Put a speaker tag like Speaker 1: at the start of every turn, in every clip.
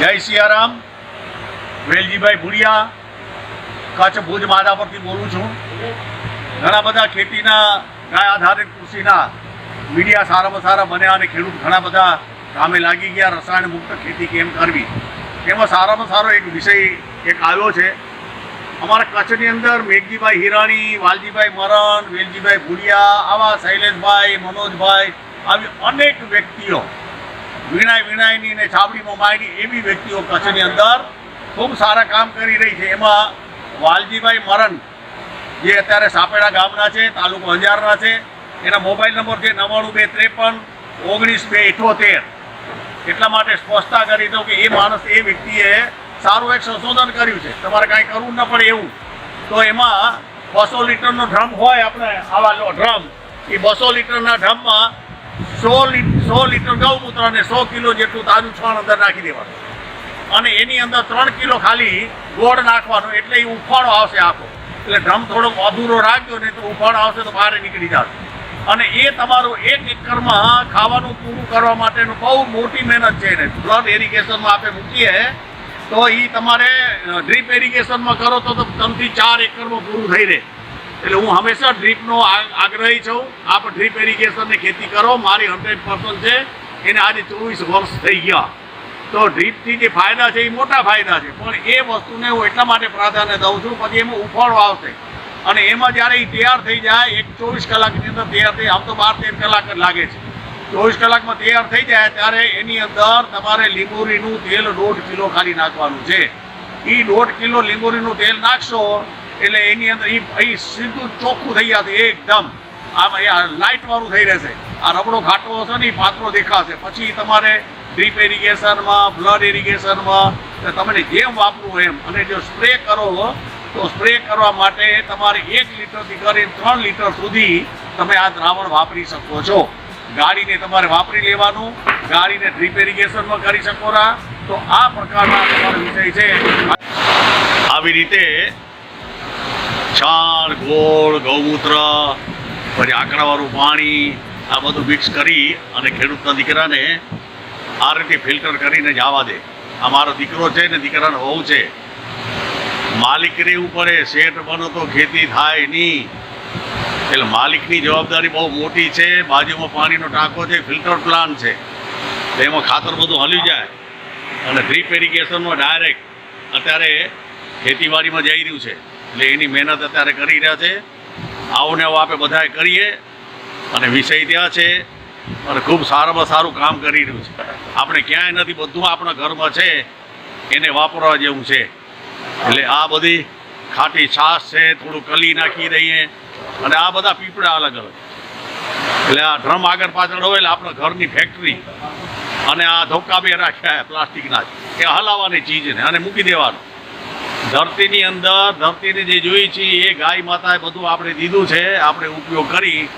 Speaker 1: જય સિયારામ. વેલજીભાઈ ભુડિયા, કચ્છ ભુજ માદા પરથી બોલું છું. ઘણા બધા ખેતીના ગાય આધારિત કૃષિના મીડિયા સારામાં સારા બન્યા અને ખેડૂત ઘણા બધા કામે લાગી ગયા, રસાયણ મુક્ત ખેતી કેમ કરવી? એમાં સારામાં સારો એક વિષય એક આવ્યો છે. અમારા કચ્છની અંદર મેઘજીભાઈ હિરાણી, વાલજીભાઈ મરણ, વેલજીભાઈ ભુડિયા, આવા શૈલેષભાઈ, મનોજભાઈ, આવી અનેક વ્યક્તિઓ વીણાય વિણાયની ને છાબડીમાં માયની એવી વ્યક્તિઓ કચ્છની અંદર ખૂબ સારા કામ કરી રહી છે. એમાં વાલજીભાઈ મરણ, જે અત્યારે સાપેડા ગામના છે, તાલુકો અંજારના છે, એના મોબાઈલ નંબર છે નવ્વાણું બે ત્રેપન ઓગણીસ બે ઇઠોતેર. એટલા માટે સ્પષ્ટતા કરી દઉં કે એ માણસ, એ વ્યક્તિએ સારું એક સંશોધન કર્યું છે. તમારે કાંઈ કરવું ન પડે એવું. તો એમાં બસો લીટરનો ડ્રમ હોય આપણે આવા ડ્રમ, એ બસો લીટરના ડ્રમમાં સો સો લીટર ગૌમૂત્ર અને સો કિલો જેટલું તાજું છણ અંદર નાખી દેવાનું. અને એની અંદર ત્રણ કિલો ખાલી ગોળ નાખવાનો, એટલે એ ઉફાણો આવશે આખો. એટલે ડ્રમ થોડોક અધૂરો રાખજો ને તો ઉફાણો આવશે તો બહાર નીકળી જશે. અને એ તમારું એક એકરમાં ખાવાનું પૂરું કરવા માટેનું બહુ મોટી મહેનત છે એને. બ્લડ એરિગેશનમાં આપણે મૂકીએ, તો એ તમારે ડ્રીપ એરિગેશનમાં કરો તો તો ત્રણથી ચાર એકરમાં પૂરું થઈ રહે. એટલે હું હંમેશા ડ્રીપનો આગ્રહી છું, આપ ડ્રીપ એરિગેશનની ખેતી કરો, મારી હંડ્રેડ પર્સન્ટ છે. એને આજે ચોવીસ વર્ષ થઈ ગયા. તો ડ્રીપથી જે ફાયદા છે, એ મોટા ફાયદા છે. પણ એ વસ્તુને હું એટલા માટે પ્રાધાન્ય દઉં છું, પછી એમાં ઉફાળો આવશે. અને એમાં જ્યારે એ તૈયાર થઈ જાય, એક ચોવીસ કલાકની અંદર તૈયાર થઈ, આમ તો બાર તેર કલાક જ લાગે છે. ચોવીસ કલાકમાં તૈયાર થઈ જાય, ત્યારે એની અંદર તમારે લીંબોરીનું તેલ દોઢ કિલો ખાલી નાખવાનું છે. એ દોઢ કિલો લીંબોરીનું તેલ નાખશો એટલે એની અંદર એ સીધું ચોખ્ખું થઈ જશે એકદમ. આમ લાઇટવાળું થઈ રહેશે. આ રબડો ઘાટો હશે ને એ પાત્રો દેખાશે. પછી તમારે ડ્રીપ એરિગેશનમાં બ્લડ ઇરિગેશનમાં તમને જેમ વાપરવું એમ. અને જો સ્પ્રે કરો તો સ્પ્રે કરવા માટે તમારે એક લીટરથી કરીને ત્રણ લીટર સુધી તમે આ દ્રાવણ વાપરી શકો છો. ગાડીને તમારે વાપરી લેવાનું. ગાડીને ડ્રીપ ઇરિગેશનમાં કરી શકો તો આ પ્રકારના તમારો વિષય છે. આવી રીતે છાણ ગોળ ગૌમૂત્ર, પછી આંકડાવાળું પાણી, આ બધું મિક્સ કરી અને ખેડૂતના દીકરાને આ રીતે ફિલ્ટર કરીને જવા દે. આ મારો દીકરો છે ને દીકરાનો હોવું છે. માલિક રહેવું પડે શેઠ બનો તો ખેતી થાય નહીં. એટલે માલિકની જવાબદારી બહુ મોટી છે, બાજુમાં પાણીનો ટાંકો છે ફિલ્ટર પ્લાન છે. એમાં ખાતર બધું હલી જાય. અને ડ્રીપ એરિગેશનમાં ડાયરેક્ટ અત્યારે ખેતીવાડીમાં જઈ રહ્યું છે. એટલે એની મહેનત અત્યારે કરી રહ્યા છે. આવું ને આવું આપણે બધાએ કરીએ. અને વિષય ત્યાં છે. અને ખૂબ સારામાં સારું કામ કરી રહ્યું છે. આપણે ક્યાંય નથી, બધું આપણા ઘરમાં છે. એને વાપરવા જેવું છે. એટલે આ બધી ખાટી છાશ છે, થોડું કલી નાખી દઈએ. અને આ બધા પીપળા અલગ અલગ. એટલે આ ડ્રમ આગળ પાછળ હોય એટલે આપણા ઘરની ફેક્ટરી અને આ ધોકા બે રાખ્યા પ્લાસ્ટિકના એ હલાવવાની ચીજને, અને મૂકી દેવાનું. ધરતીની અંદર, ધરતીને જે જોઈ છે, એ ગાય માતાએ બધું આપણે દીધું છે, આપણે ઉપયોગ કરી.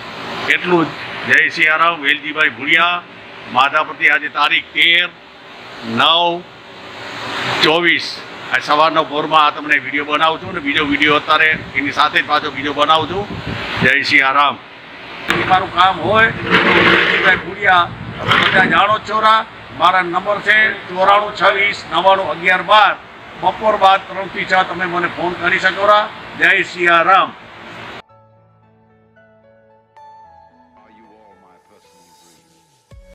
Speaker 1: એટલું જ. જય સિયારામ વેલજીભાઈ ભુડિયા માધાપતિ આજે તારીખ તેર, નવ, ચોવીસ. આ સવારનો ભોરમાં તમને વીડિયો બનાવું છું ને બીજો વીડિયો અત્યારે એની સાથે જ પાછો વીડિયો બનાવું છું. જય સિયારામ મારું કામ હોય, વેલજીભાઈ ભુડિયા બધા જાણો છોરા મારા નંબર છે ચોરાણું છવ્વીસ, નવ્વાણું, અગિયાર, બાર. બપોર બાદ ત્રણથી છ તમે મને ફોન કરી શકો રા. જય સિયારામ.